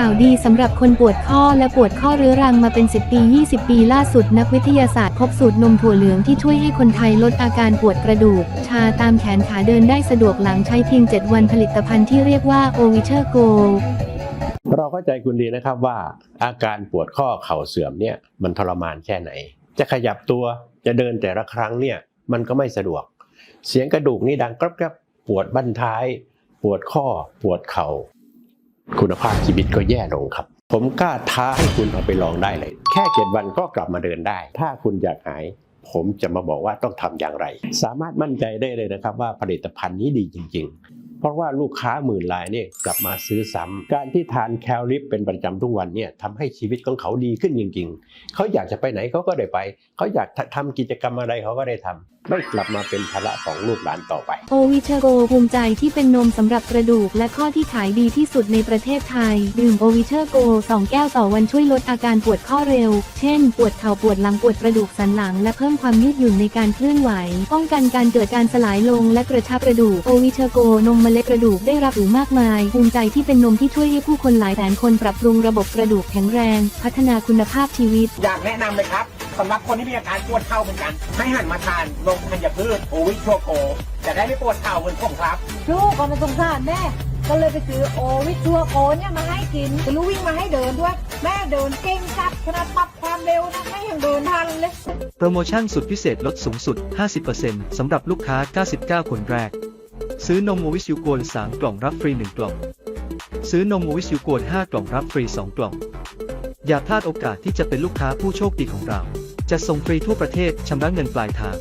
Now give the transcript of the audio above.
ข่าวดีสำหรับคนปวดข้อและปวดข้อเรื้อรังมาเป็น 10 ปี 20 ปีล่าสุดนักวิทยาศาสตร์พบสูตรนมถั่วเหลืองที่ช่วยให้คนไทยลดอาการปวดกระดูก ชาตามแขนขาเดินได้สะดวกหลังใช้เพียง 7 วันผลิตภัณฑ์ที่เรียกว่า o v i t e r Go เราเข้าใจคุณดีนะครับว่าอาการปวดข้อเข่าเสื่อมเนี่ยมันทรมานแค่ไหน จะขยับตัวจะเดินแต่ละครั้งเนี่ยมันก็ไม่สะดวก เสียงกระดูกนี่ดังกรับกรับปวดบั้นท้าย ปวดข้อปวดเข่า คุณภาพชีวิตก็แย่ลงครับ ผมกล้าท้าให้คุณเอาไปลองได้เลย แค่เจ็ดวันก็กลับมาเดินได้ ถ้าคุณอยากหาย ผมจะมาบอกว่าต้องทำอย่างไร สามารถมั่นใจได้เลยนะครับว่าผลิตภัณฑ์นี้ดีจริง ๆ เพราะว่าลูกค้าหมื่นรายเนี่ยกลับมาซื้อซ้ำการที่ทานแคลริปเป็นประจำทุกวันเนี่ยทำให้ชีวิตของเขาดีขึ้นจริง ๆ เขาอยากจะไปไหนเขาก็ได้ไป เขาอยากทำกิจกรรมอะไรเขาก็ได้ทำ ไม่กลับมาเป็นภาระของลูกหลานต่อไป โอวิเชโกภูมิใจที่เป็นนมสำหรับกระดูกและข้อที่ขายดีที่สุดในประเทศไทย ดื่มโอวิเชโก 2 แก้วต่อวันช่วยลดอาการปวดข้อเร็ว เช่น ปวดเข่าปวดหลังปวดกระดูกสันหลัง และเพิ่มความยืดหยุ่นในการเคลื่อนไหว ป้องกันการเกิดการสลายลงและกระชับกระดูกโอวิเชโก นมเมล็ดกระดูกได้รับหรือมากมาย ภูมิใจที่เป็นนมที่ช่วยให้ผู้คนหลายแสนคนปรับปรุงระบบกระดูกแข็งแรง พัฒนาคุณภาพชีวิต อยากแนะนำเลยครับ สำหรับคนที่มีอาการปวดเข่าเหมือนกัน ให้หันมาทานนมธัญพืชโอวิชัวโกจะได้ไม่ปวดเข่าเหมือนผมครับลูกก็มาสงสารแม่ ก็เลยไปซื้อโอวิทัวโกเนี่ยมาให้กินจะรู้วิ่งมาให้เดินด้วย แม่เดินเก่งจัดขนาดปรับความเร็วนะแม่ยังเดินทันเลย โปรโมชั่นสุดพิเศษลดสูงสุด 50%สำหรับลูกค้า 99 คนแรก ซื้อนมโอวิชยูโกน3 กล่องรับฟรี 1 กล่อง ซื้อนมโอวิชยูโกน5 กล่องรับฟรี 2 กล่อง อย่าพลาดโอกาสที่จะเป็นลูกค้าผู้โชคดีของเรา จะส่งฟรีทั่วประเทศชำระเงินปลายทาง